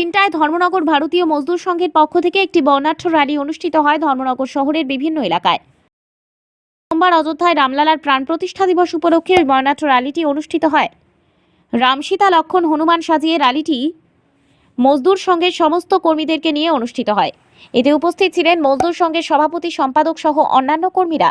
তিনটায় ধর্মনগর ভারতীয় মজদুর সংঘের পক্ষ থেকে একটি বর্ণাঢ্য র্যালি অনুষ্ঠিত হয় ধর্মনগর শহরের বিভিন্ন এলাকায়। সোমবার অযোধ্যায় রামলালার প্রাণ প্রতিষ্ঠা দিবস উপলক্ষে ওই বর্ণাঢ্য র্যালিটি অনুষ্ঠিত হয়। রামসীতা লক্ষণ হনুমান সাজিয়ে র্যালিটি মজদুর সংঘের সমস্ত কর্মীদেরকে নিয়ে অনুষ্ঠিত হয়। এতে উপস্থিত ছিলেন মজদুর সংঘের সভাপতি, সম্পাদক সহ অন্যান্য কর্মীরা।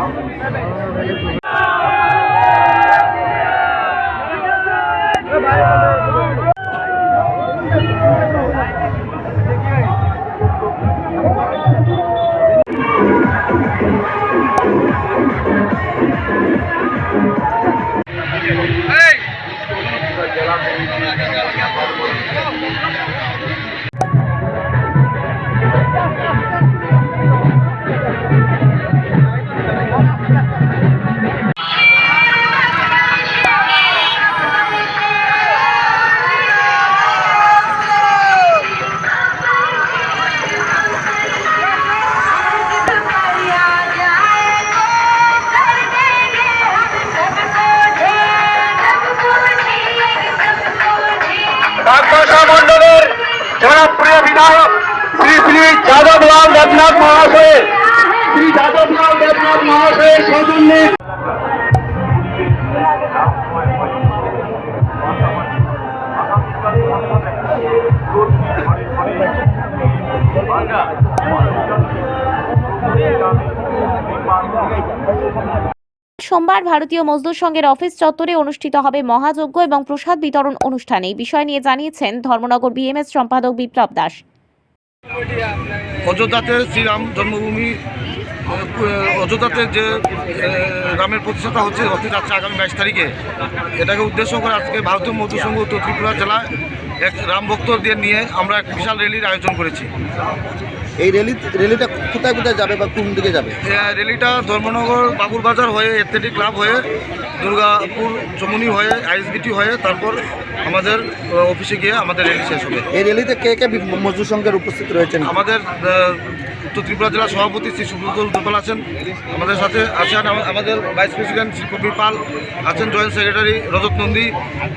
বাগবাসা মন্ডলের জনপ্রিয় বিধায়ক শ্রী শ্রী যাদবলাল দেবনাথ মহাশয় শ্রী যাদবলাল দেবনাথ মহাশয়ের সৌজন্যে সোমবার ভারতীয় মজদুর সংঘের অফিস চত্বরে অনুষ্ঠিত হবে মহাযজ্ঞ এবং প্রসাদ বিতরণ অনুষ্ঠান। এই বিষয় নিয়ে জানিয়েছেন ধর্মনগর বিএমএস সম্পাদক বিপ্লব দাস। অযোধ্যাতে শ্রীরাম জন্মভূমি অযোধ্যাতে যে রামের প্রতিষ্ঠাতা হচ্ছে হতে যাচ্ছে আগামী বাইশ তারিখে। এটাকে উদ্দেশ্য করে আজকে ভারতীয় মধ্য সংঘ উত্তর ত্রিপুরা জেলায় এক রাম ভক্তদের নিয়ে আমরা এক বিশাল র্যালির আয়োজন করেছি। এই রেলি রেলিটা কোথায় কোথায় যাবে বা কোন দিকে যাবে? এ র্যালিটা ধর্মনগর বাবুরবাজার হয়ে এথলেটিক ক্লাব হয়ে দুর্গাপুর চমুনি হয়ে আইএসবিটি হয়ে তারপর আমাদের অফিসে গিয়ে আমাদের রেলি শেষ হবে। এই রেলিতে কে কে মজদুর সংঘের উপস্থিত রয়েছেন? আমাদের উত্তর ত্রিপুরা জেলা সভাপতি শ্রী সুব্রত দুপাল আছেন। আমাদের সাথে আছেন আমাদের ভাইস প্রেসিডেন্ট শ্রী কবির পাল আছেন জয়েন্ট সেক্রেটারি রজত নন্দী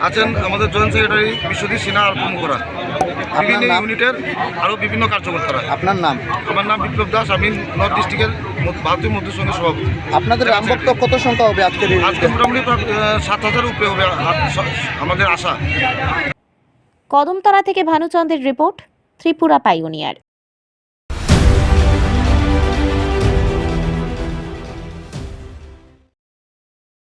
আছেন আমাদের জয়েন্ট সেক্রেটারি বিশ্বজিৎ সিনহা আর প্রমুখরা বিভিন্ন নাম? ইউনিটের আরও বিভিন্ন কার্যকর্তারা আপনার নাম? আমার নাম বিপ্লব দাস আমি নর্থ ডিস্ট্রিক্টের ভারতীয় মধ্য সংঘের সভাপতি। আপনাদের রামভক্ত কত সংখ্যা হবে আজকের আজকে মোটামুটি সাত হাজার উপরে হবে আমাদের আশা। কদমতলা থেকে ভানুচন্দ্রের রিপোর্ট ত্রিপুরা পাইওনিয়ার।